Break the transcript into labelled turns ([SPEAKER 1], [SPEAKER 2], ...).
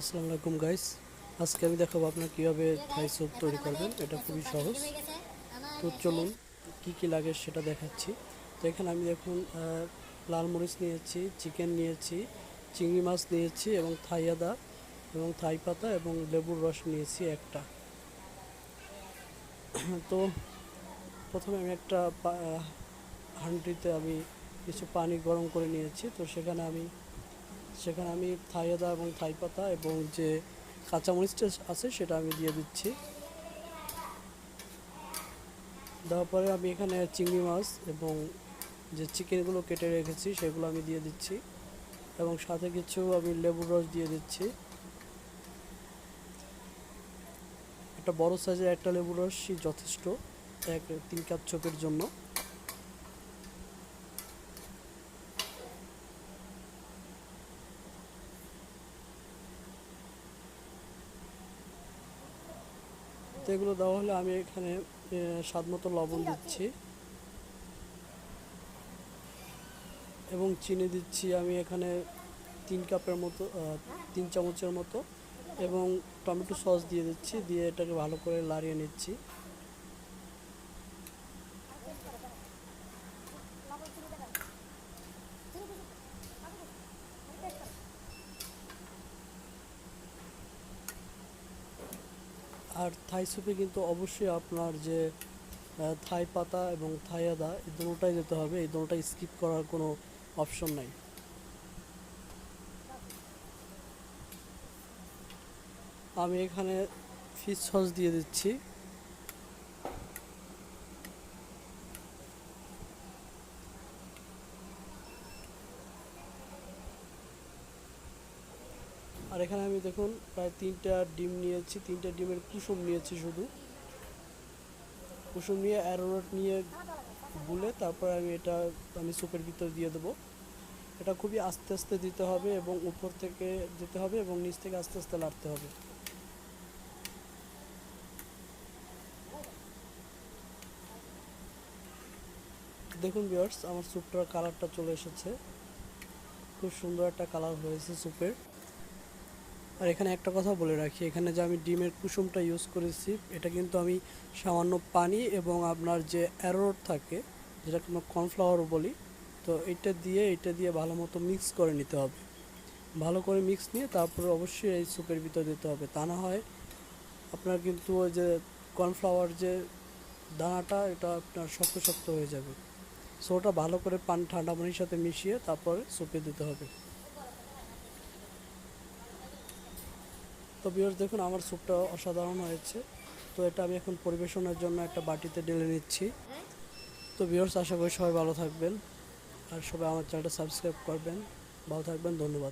[SPEAKER 1] আসসালামু আলাইকুম গাইস আজকে আমি দেখাবো আপনার কীভাবে থাই স্যুপ তৈরি করবেন। এটা খুবই সহজ। তো চলুন, কি কি লাগে সেটা দেখাচ্ছি। তো এখানে আমি দেখুন লাল মরিচ নিয়েছি চিকেন নিয়েছি, চিংড়ি মাছ নিয়েছি এবং থাই আদা এবং থাই পাতা এবং লেবুর রস নিয়েছি একটা। তো প্রথমে আমি একটা হাঁড়িতে আমি কিছু পানি গরম করে নিয়েছি। তো সেখানে আমি সেখানে আমি থাই আদা এবং থাই পাতা এবং যে কাঁচামরিচটা আছে সেটা আমি দিয়ে দিচ্ছি। দেওয়ার পরে আমি এখানে চিংড়ি মাছ এবং যে চিকেনগুলো কেটে রেখেছি সেগুলো আমি দিয়ে দিচ্ছি এবং সাথে কিছু আমি লেবুর রস দিয়ে দিচ্ছি। একটা বড় সাইজের একটা লেবুর রসই যথেষ্ট, এক তিন কাপ চোখের জন্য। তো এগুলো দেওয়া হলে আমি এখানে স্বাদ মতো লবণ দিচ্ছি। এবং চিনি দিচ্ছি আমি এখানে তিন কাপের মতো তিন চামচের মতো। এবং টমেটো সস দিয়ে দিচ্ছি, দিয়ে এটাকে ভালো করে লাড়িয়ে নিচ্ছি। আর থাই স্যুপে কিন্তু অবশ্যই আপনার যে থাই পাতা এবং থাই আদা, এই দুটোটাই দিতে হবে। এই দুটোটাই স্কিপ করার কোনো অপশন নাই। আমি এখানে ফিশ সস দিয়ে দিচ্ছি। আর এখানে আমি দেখুন প্রায় তিনটা ডিম নিয়েছি, তিনটা ডিমের কুসুম নিয়েছি শুধু। কুসুম নিয়ে অ্যারোনট নিয়ে গুলে তারপর আমি এটা আমি স্যুপের ভিতর দিয়ে দেবো। এটা খুবই আস্তে আস্তে দিতে হবে এবং উপর থেকে দিতে হবে এবং নিচ থেকে আস্তে আস্তে লাড়তে হবে। দেখুন বিয়ার্স আমার স্যুপটার কালারটা চলে এসেছে। খুব সুন্দর একটা কালার হয়েছে স্যুপের আর এখানে একটা কথা বলে রাখি, এখানে যে আমি ডিমের কুসুমটা ইউজ করেছি, এটা কিন্তু আমি সামান্য পানি এবং আপনার যে অ্যারোট থাকে, যেটাকে আমরা কর্নফ্লাওয়ার বলি, তো এটা দিয়ে এটা দিয়ে ভালো মতো মিক্স করে নিতে হবে। ভালো করে মিক্স নিয়ে তারপরে অবশ্যই এই স্যুপের ভিতর দিতে হবে। তা না হয় আপনার কিন্তু ওই যে কর্নফ্লাওয়ার যে দানাটা, এটা আপনার শক্ত শক্ত হয়ে যাবে। সো ওটা ভালো করে পান ঠান্ডা পানির সাথে মিশিয়ে তারপরে স্যুপে দিতে হবে। তো বিয়ার্স দেখুন, আমার স্যুপটা অসাধারণ হয়েছে। তো এটা আমি এখন পরিবেশনের জন্য একটা বাটিতে ঢেলে নিচ্ছি। তো বিয়ার্স আশা করি সবাই ভালো থাকবেন। আর সবাই আমার চ্যানেলটা সাবস্ক্রাইব করবেন। ভালো থাকবেন, ধন্যবাদ।